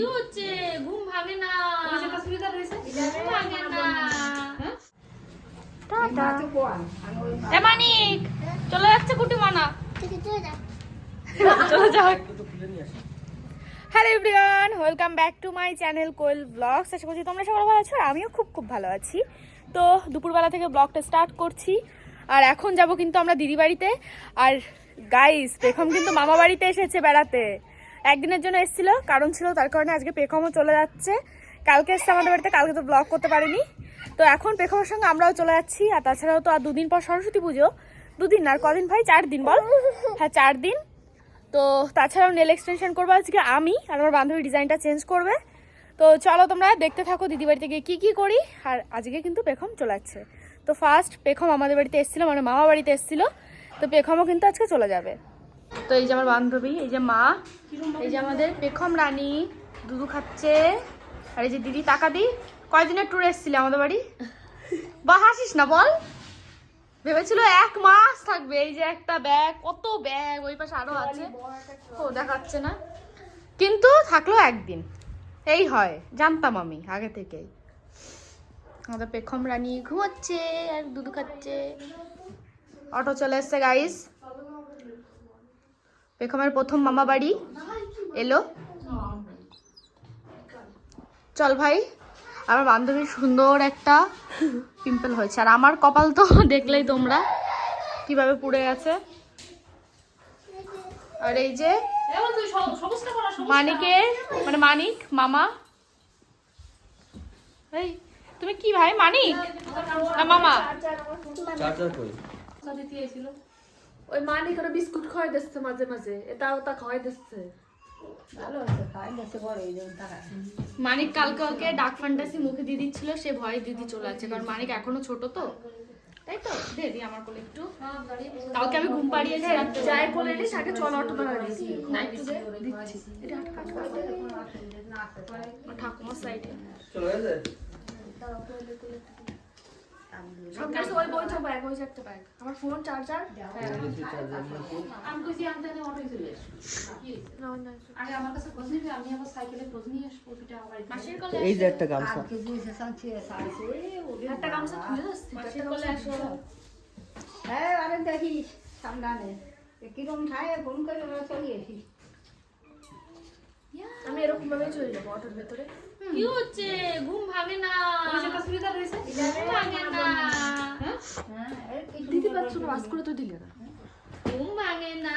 কি হচ্ছে? ঘুম ভাঙে না। ঘুম ভাঙে না। মানিক চলে যাচ্ছে কুটি মানা চলে যাক। Hello everyone welcome back to my channel Koel vlogs. আশা করছি তোমরা সবাই ভালো আছো আর আমিও খুব খুব ভালো আছি। তো দুপুরবেলা থেকে ব্লগটা স্টার্ট করছি। আর এখন যাব কিন্তু আমরা দিদি বাড়িতে আর গাইস পেখম কিন্তু মামা বাড়িতে এসেছে বেড়াতে। একদিনের জন্য এসেছিল, কারণ ছিল তার কারণে আজকে পেখমও চলে যাচ্ছে। কালকে এসছে আমাদের বাড়িতে, কালকে তো ব্লগ করতে পারিনি। তো এখন পেখমের সঙ্গে আমরাও চলে যাচ্ছি, আর তাছাড়াও তো আর দুদিন পর সরস্বতী পুজো। দুদিন আর কদিন ভাই? চার দিন বল? হ্যাঁ চার দিন। তো তাছাড়াও নেল এক্সটেনশন করব আজকে আমি, আর আমার বান্ধবী ডিজাইনটা চেঞ্জ করবে। তো চলো তোমরা দেখতে থাকো দিদি বাড়িতে গিয়ে কী কী করি, আর আজকে কিন্তু পেখম চলে যাচ্ছে। তো ফার্স্ট পেখম আমাদের বাড়িতে এসেছিল মানে মামা বাড়িতে এসেছিল। তো পেখমও কিন্তু আজকে চলে যাবে। তো এই যে আমার বান্ধবী, এই যে মা, এই যে আমাদের পেখম রানী দুধু খাচ্ছে, আর এই যে দিদি টাকা দি কয়দিনের ট্যুর এসেছিলে আমাদের বাড়ি? বা, হাসিস না, বল। ভেবেছিল এক মাস থাকবে, এই যে একটা ব্যাগ কত ব্যাগ ওই পাশে আরও আছে। ও, দেখাচ্ছে না। কিন্তু থাকল একদিন। এই হয়, জানতাম আমি আগে থেকেই। আমাদের পেখম রানী ঘুমাচ্ছে, আর দুধ খাচ্ছে। অটো চলে এসছে গাইস পেখমের প্রথম মামা বাড়ি এলো। চল ভাই আমার বান্ধবীর সুন্দর একটা পিম্পল হয়েছে। আর আমার কপাল তো দেখলেই তোমরা কীভাবে পুড়ে গেছে। আর এই যে মানিকের মানে মানিক মামা। এই তুমি কি ভাই? মানিক? না মামা? চার্জার কই? ওই মানিক ওরা বিস্কুট খাওয়াই দিচ্ছে মাঝে মাঝে। এটা ওটা খাওয়াই দিচ্ছে। মানিক কালকে ওকে ডাক ফ্যান্টাসি মুখে দিয়ে দিচ্ছিল সে ভয়ে দিদি চলে যাচ্ছে কারণ মানিক এখনও ছোট তো। তাই তো? দে দি আমার কোলে একটু। কালকে আমি ঘুম পাড়িয়েছি রাত্রে। যাই বলে এলিস আগে চল অটো ধরা দিচ্ছি। ঠাকুমার সাইডে চলে গেছে সব কিছু ওই বই ব্যাগ ওই একটা ব্যাগ আমার ফোন চার্জার দেখি চার্জার মাসির কোলে এই যে একটা গামছা। একটা গামছা খুলে যাচ্ছে মাসির কোলে আসো হ্যাঁ আরে দেখিস সামনে কিরম খায় ফোন করে ওরা চলে এসিস আমি এরকম ভাবে চলে যাব অটোর ভেতরে। কি হচ্ছে? ঘুম ভাঙে না। ঘুম ভাঙে না। হ্যাঁ? এর দিদি পাচ্ছ না বাস করে তো দিলে না। ঘুম ভাঙে না।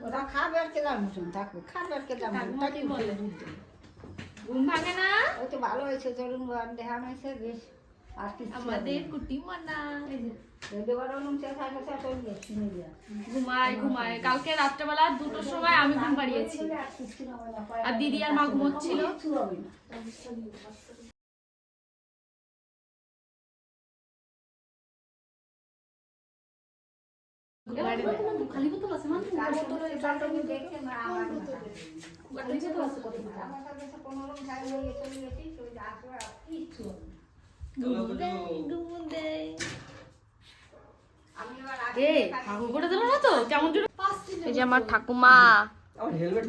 ওরা খাবে আর কেলাম মতন থাকবে খাবে আর কেলাম মতন তাকে বলে। ঘুম ভাঙে না। ও তো ভালো হয়েছে চলুন দেহা হয়েছে বেশ। আমাদের কুটি মানা ঘুমায় ঘুমায়। কালকে রাত্রেবেলা দুটোর সময় আমি ঘুম পাড়িয়েছি আর দিদি আর মা ঘুমোচ্ছিল। তার বোতলে জলটা নিয়ে দেখছে না। আমার হয়ে ঠাকুমা।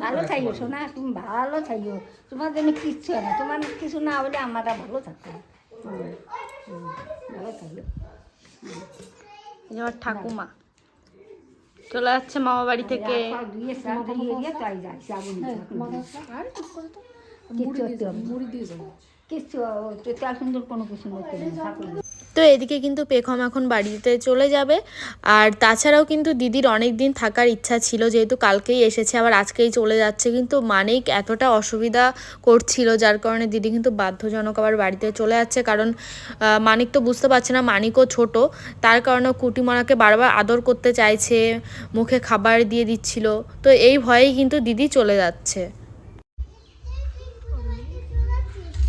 ভালো থাইও শোনা তুমি ভালো থাইও তোমার জন্য কিচ্ছু না। তোমার কিছু না হলে আমরা ভালো ভালো ঠাকুমা। চলে যাচ্ছে মামা বাড়ি থেকে। তাই না। মুড়ি দিয়ে যাব। কিছু নেই তো এদিকে কিন্তু পেখম এখন বাড়িতে চলে যাবে। আর তাছাড়াও কিন্তু দিদির অনেক দিন থাকার ইচ্ছা ছিল, যেহেতু কালকেই এসেছে, আবার আজকেই চলে যাচ্ছে, কিন্তু মানিক এতটা অসুবিধা করছিল, যার কারণে দিদি কিন্তু বাধ্যজনক আবার বাড়িতে চলে যাচ্ছে। কারণ মানিক তো বুঝতে পারছে না, মানিকও ছোট, তার কারণে কুটিমনাকে বারবার আদর করতে চাইছে, মুখে খাবার দিয়ে দিচ্ছিল। তো এই ভয়েই কিন্তু দিদি চলে যাচ্ছে।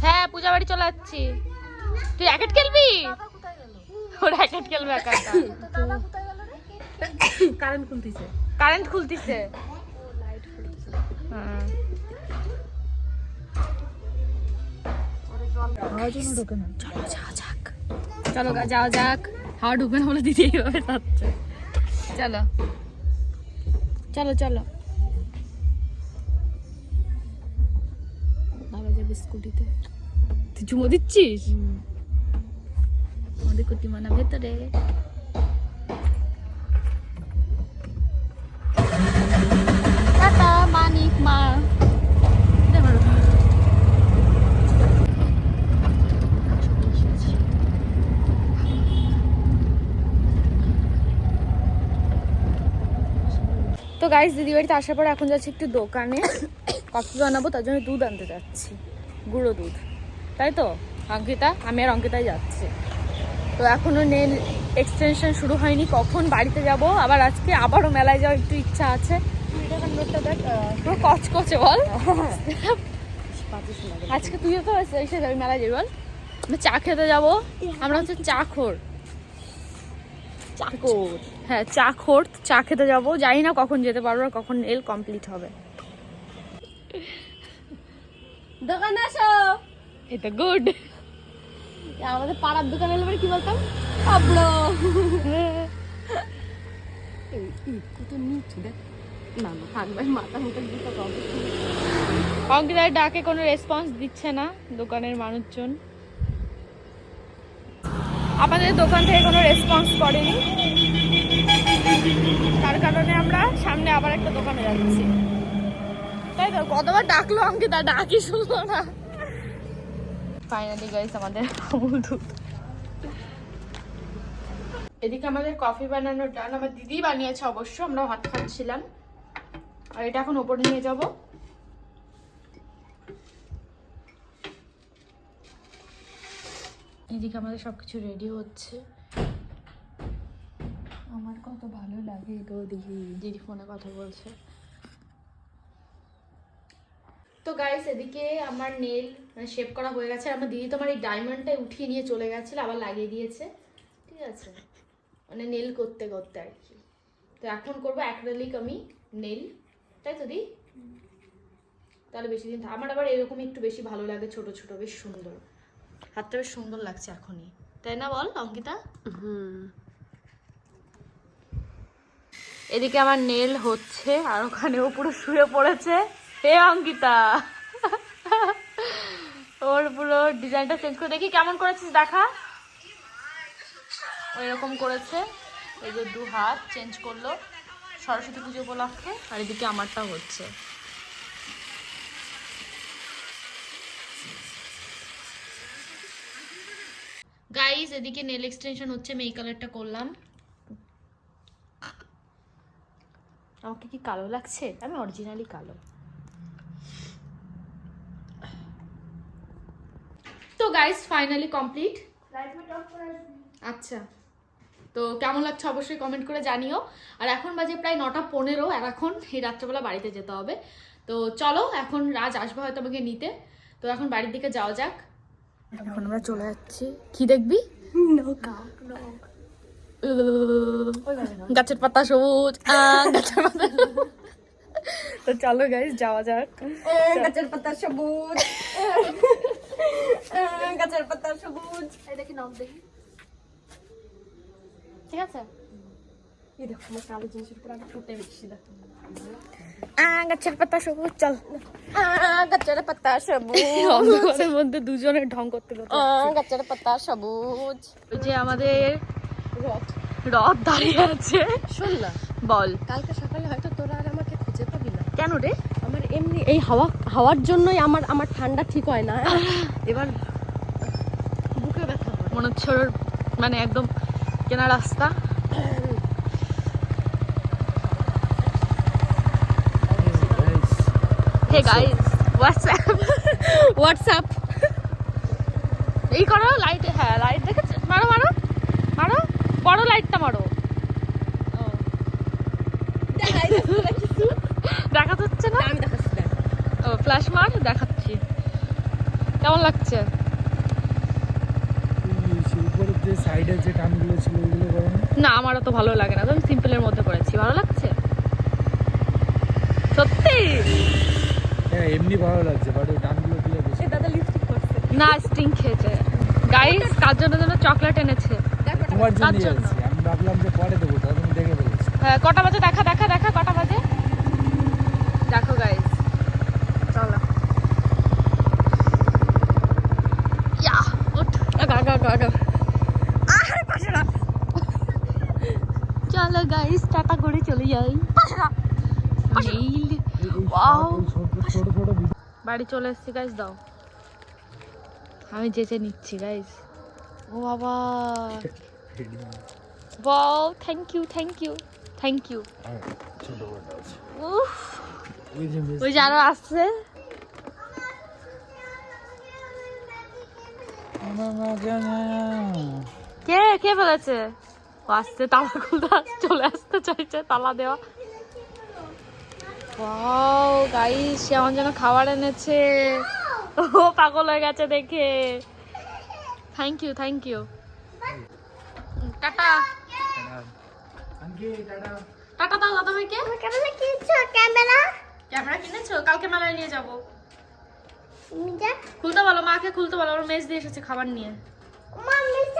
হ্যাঁ পূজা বাড়ি চলে যাচ্ছি। তুই র্যাকেট খেলবি? ও র্যাকেট খেলবে একা কারেন্ট খুলতেছে। কারেন্ট খুলতিছে। হ্যাঁ। চলো যাওয়া যাক চলো গা, যাওয়া যাক। হাওয়া ঢুকবে না বলে দিদি এইভাবে যাচ্ছে। চলো। চলো চলো। যাবে স্কুটিতে। তুই চুমো দিচ্ছিস? আমাদের কুটি মানা ভেতরে। টাটা মানিক মা। তো গাইস দিদি বাড়িতে আসার পর এখন যাচ্ছি একটু দোকানে। কফি বানাবো তার জন্য দুধ আনতে যাচ্ছি। গুঁড়ো দুধ। তাই তো? অঙ্কিতা? আমি আর অঙ্কিতাই যাচ্ছি। তো এখনও নেল এক্সটেনশন শুরু হয়নি। কখন বাড়িতে যাব? আবার আজকে আবারও মেলায় যাওয়ার একটু ইচ্ছা আছে। পুরো কচকচে বল। আজকে তুইও তো এসে যাবি মেলায় যাবি বল। আমরা চা খেতে যাব। আমরা হচ্ছে চা খোর। চাকর। হ্যাঁ চা খোর। চা খেতে যাব। জানি না কখন যেতে পারব আর কখন এল কমপ্লিট হবে। দোকানে আসো। এটা গুড আমাদের পাড়ার দোকানে এলে পরে কি বলতাম পাবলো। কত নিচু দেখ। না না থাক ভাই মাথা মুখে দিতে ডাকে কোনো রেসপন্স দিচ্ছে না দোকানের মানুষজন। আমাদের দোকান থেকে কোনো রেসপন্স করেনি। তার কারণে আমরা সামনে আবার একটা দোকানে যাচ্ছি। তাই তো কতবার ডাকলো অঙ্কিতা? ডাকি শুনলো না। ফাইনালি গাইস আমাদের আমুল দুধ। এদিকে আমাদের কফি বানানোর ডান আমার দিদি বানিয়েছে অবশ্য আমরা ভাত খাচ্ছিলাম। আর এটা এখন ওপরে নিয়ে যাব। এদিকে আমাদের সবকিছু রেডি হচ্ছে। আমার কত ভালো লাগে গো দিদি দিদি ফোনে কথা বলছে। তো গাইস এদিকে আমার নেল মানে শেপ করা হয়ে গেছে। আমার দিদি তো আমার এই ডায়মন্ডটাই উঠিয়ে নিয়ে চলে গেছিল, আবার লাগিয়ে দিয়েছে। ঠিক আছে? মানে নেল করতে করতে আর কি। তো এখন করব অ্যাক্রেলিক আমি নেল তাই তো দি? তাহলে বেশি দিন আমার আবার এরকম একটু বেশি ভালো লাগে, ছোট ছোট, বেশ সুন্দর। হাতটা বেশ সুন্দর লাগছে এখনই। তাই না বল, অঙ্কিতা? এদিকে আমার নেল হচ্ছে, আর ওখানেও পুরো শুয়ে পড়েছে। হে অঙ্কিতা। ওর পুরো ডিজাইনটা চেঞ্জ করে দেখি, কেমন করেছিস দেখা? এরকম করেছে। এই যে দু হাত চেঞ্জ করল সরস্বতী পুজো উপলক্ষে, আর এদিকে আমারটা হচ্ছে। গাইস এদিকে নেল এক্সটেনশন হচ্ছে, আমি এই কালারটা করলাম। আমাকে কি কালো লাগছে? আমি অরিজিনালি কালো। তো গাইস ফাইনালি কমপ্লিট আচ্ছা। তো কেমন লাগছে অবশ্যই কমেন্ট করে জানিও। আর এখন বাজে প্রায় নটা পনেরো আর এখন এই রাত্রেবেলা বাড়িতে যেতে হবে। তো চলো এখন রাজ আসবে হয়তো আমাকে নিতে। তো এখন বাড়ির দিকে যাওয়া যাক। এখন আমরা চলে যাচ্ছি। কি দেখবি? গাছের পাতা সবুজ। গাছের পাতা তো চলো গাইস যাওয়া যাক। গাছের পাতা সবুজ। গাছের পাতা সবুজ। এই দেখি দেখি? ঠিক আছে? এই দেখো আমার কালো জিনিসের উপর আমি ফুটে বেশি দেখো। গাছের পাতা সবুজ চল। গাছের পাতা সবুজ। অন্ধকারের মধ্যে দুজনের ঢং করতে গাছের পাতা সবুজ। ওই যে আমাদের রথ। দাঁড়িয়ে আছে। বল। কালকে সকালে হয়তো তোরা আর আমাকে খুঁজে পাবি না। কেন রে? এমনি এই হাওয়া হাওয়ার জন্যই আমার আমার ঠান্ডা ঠিক হয় না। এবার বুকে ব্যথা মনে হচ্ছে মানে একদম কেনা রাস্তা। হে গাইস হোয়াটসঅ্যাপ হোয়াটসঅ্যাপ এই করো লাইট হ্যাঁ লাইট দেখেছ? মারো মারো মারো। বড় লাইটটা মারো দেখা যাচ্ছে না? আমি দেখাচ্ছি ও ফ্ল্যাশ মার দেখাচ্ছি। কেমন লাগছে? উপরের যে ছিল করো না। আমারও তো ভালো লাগে না। তো আমি সিম্পলের মধ্যে করেছি। ভালো লাগছে? সত্যি? হ্যাঁ এমনি ভালো লাগছে বাট ওই টানগুলো দিলে বেশি। দাদা লিপস্টিক করছে। না স্টিং খেয়েছে। গাইস কার জন্য যেন চকলেট এনেছে। তোমার জন্য। আমি ভাবলাম যে পরে দেবো তখন দেখে ফেলেছি। হ্যাঁ কটা বাজে? দেখা দেখা দেখা কটা দেখো গাইজ চলো। চলো গাইজ টাটা করে চলে যাই। বাড়ি চলে এসছি গাইজ দাও। আমি যেতে নিচ্ছি গাইজ ও বাবা। বাও thank you thank you thank you উফ। ওই যে আরও আসছে। কে কে বলেছে? ও আসছে তালা খুলতে চলে আসতে চাইছে তালা দেওয়া। ওয়াও গাইস সে আমার জন্য খাবার এনেছে। ও পাগল হয়ে গেছে দেখে। Thank you thank you tata. Tata. Tata দাও দাদা ভাইকে। ক্যামেরা। ক্যামেরা কিনেছো? কালকে মেলায় নিয়ে যাব। খুলতে বলো মাকে খুলতে বলো মেজ দিয়ে এসেছে খাবার নিয়ে। মা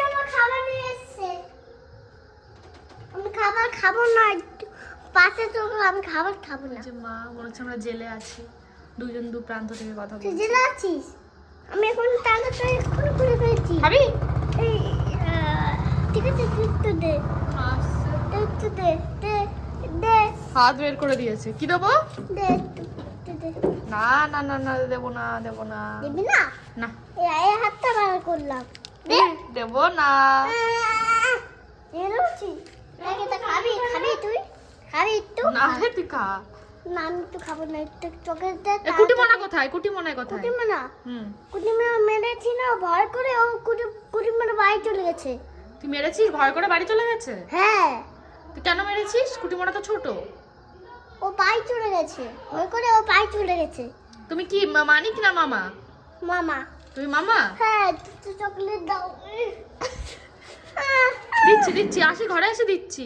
আমার খাবার নিয়ে এসেছে। আমি খাবার খাব না পাশে চলো আমি খাবার খাব না। যে মা আমরা জেলে আছি। দুজন দু প্রান্ত থেকে কথা বলছি। জেনে আছিস? আমি এখন ফেলছি। খাবি? ঠিক আছে তুই একটু দে। তুই একটু দে দে দে। হাত বের করে দিয়েছে কি দেবো না না না না দেবো না দেবো না দিবি না না এই হাতটা বার করলাম দেবো না খাবি খাবি তুই খাবি একটু না রে তুই খা না আমি একটু খাব না একটু চোখে এ কোথায় কুটিমানা হুম কুটিমানা মেরেছি না ভয় করে ও কুটি কুটিমানা বাড়ি চলে গেছে তুই মেরেছিস ভয় করে বাড়ি চলে গেছে হ্যাঁ তুই কেন মেরেছিস কুটিমোনা তো ছোট ও পাই চলে গেছে। ওই করে ও পাই চলে গেছে। তুমি কি মানিক না মামা? মামা। তুমি মামা? হ্যাঁ চকলেট দাও। দিচ্ছি দিচ্ছি আসি ঘরে এসে দিচ্ছি।